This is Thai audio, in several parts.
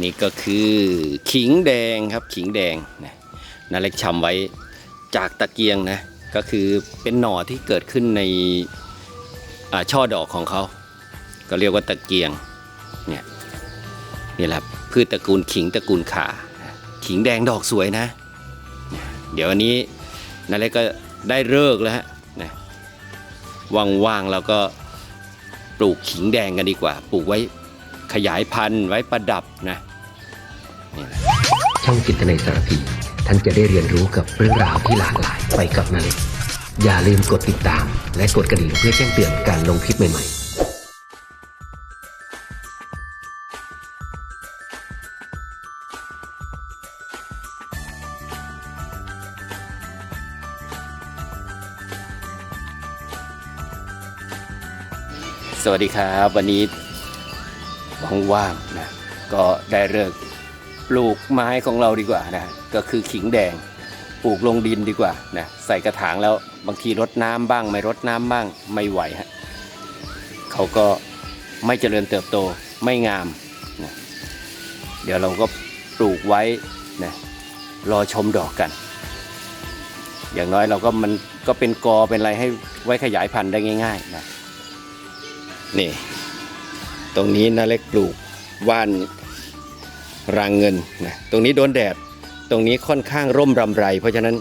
นี่ก็คือขิงแดงครับขิงแดงนะนาเล็กชำไว้จากตะเกียงนะก็คือเป็นหน่อที่เกิดขึ้นในช่อดอกของเขาก็เรียกว่าตะเกียงเนี่ยนี่แหละพืชตระกูลขิงตระกูลข่าขิงแดงดอกสวยนะ เดี๋ยววันนี้นาเล็กก็ได้เลิกแล้วฮะนะว่างๆแล้วก็ปลูกขิงแดงกันดีกว่า ปลูกไว้ ขยายพันธุ์ไว้ประดับนะนี่แหละช่องจิตในยสารพี ท่านจะได้เรียนรู้กับเรื่องราวที่หลากหลายไปกับนาเล็กอย่าลืมกดติดตาม และกดกระดิ่งเพื่อแจ้งเตือนการลงคลิปใหม่ๆสวัสดีครับ วันนี้ ว่างๆนะก็ได้เลิกปลูกไม้ของเราดีกว่านะก็คือขิงแดงปลูกลงดินดีกว่านะใส่กระถางแล้วบางทีรดน้ำบ้าง ไม่รดน้ำบ้างไม่ไหวฮะเขาก็ไม่เจริญเติบโตไม่งามนะเดี๋ยวเราก็ปลูกไว้นะรอชมดอกกัน อย่างน้อยเราก็มันก็เป็นกอเป็นอะไรให้ไว้ขยายพันธุ์ได้ง่าย ๆ นะนี่ ตรงนี้นาเล็กปลูกว่านรางเงินนะตรงนี้โดนแดดตรงนี้ค่อนข้างร่มรำไร เพราะฉะนั้น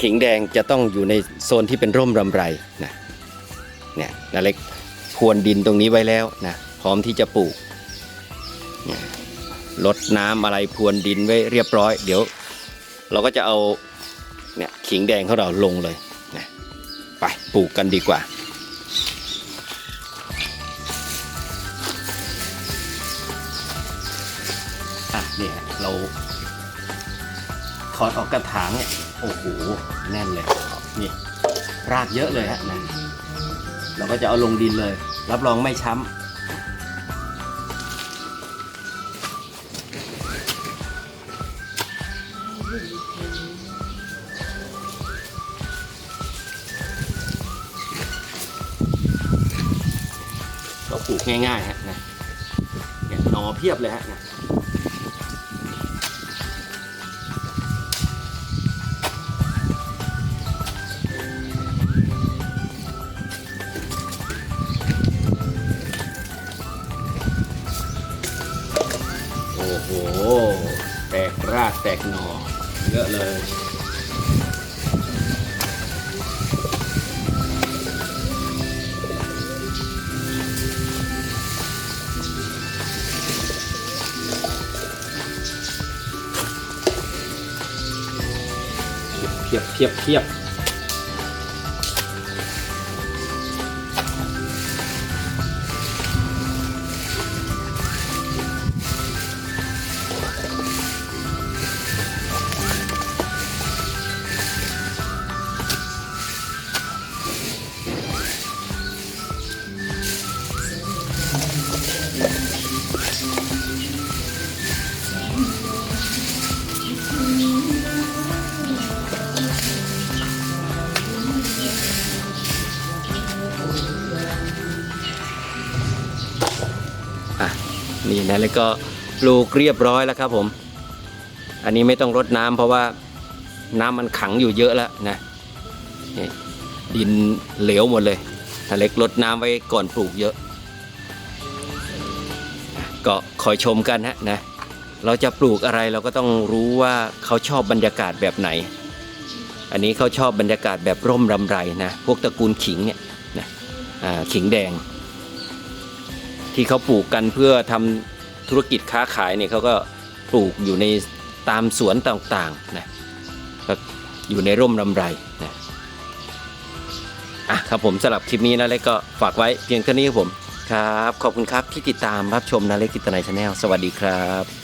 ขิงแดงจะต้องอยู่ในโซนที่เป็นร่มรำไรนะเนี่ยนาเล็กพรวนดินตรงนี้ไว้แล้วนะพร้อมที่จะปลูกลดน้ำอะไรพรวนดินไว้เรียบร้อย เดี๋ยว เราก็จะเอาเนี่ยขิงแดงของเราลงเลยนะไปปลูกกันดีกว่า อะเนี่ยเราถอดออกกระถางเนี่ยโอ้โหแน่นเลยนี่รากเยอะเลยฮะนะเราก็จะเอาลงดินเลย รับรองไม่ช้ำก็ปลูกง่ายๆฮะนะเนี่ยหนอเพียบเลยฮะนะ หแตกรากแตกหนอเยอะเลยเพียบเพียบเพียบ นี่นะแล้วก็ปลูกเรียบร้อยแล้วครับผม อันนี้ไม่ต้องรดน้ำเพราะว่าน้ำมันขังอยู่เยอะแล้วนะดินเหลวหมดเลยนาเล็กรดน้ำไว้ก่อนปลูกเยอะ ก็คอยชมกันฮะนะเราจะปลูกอะไรเราก็ต้องรู้ว่าเขาชอบบรรยากาศแบบไหน อันนี้เขาชอบบรรยากาศแบบร่มรำไรนะ พวกตระกูลขิงเนี่ยนะขิงแดง ที่เขาปลูกกันเพื่อทำธุรกิจค้าขายเนี่ยเขาก็ปลูกอยู่ในตามสวนต่างๆนะก็อยู่ในร่มรำไรนะอะครับผมสำหรับคลิปนี้นะเล็กก็ฝากไว้เพียงเท่านี้ครับผมครับ ขอบคุณครับที่ติดตามรับชมนาเล็กกิตนายชาแนลสวัสดีครับ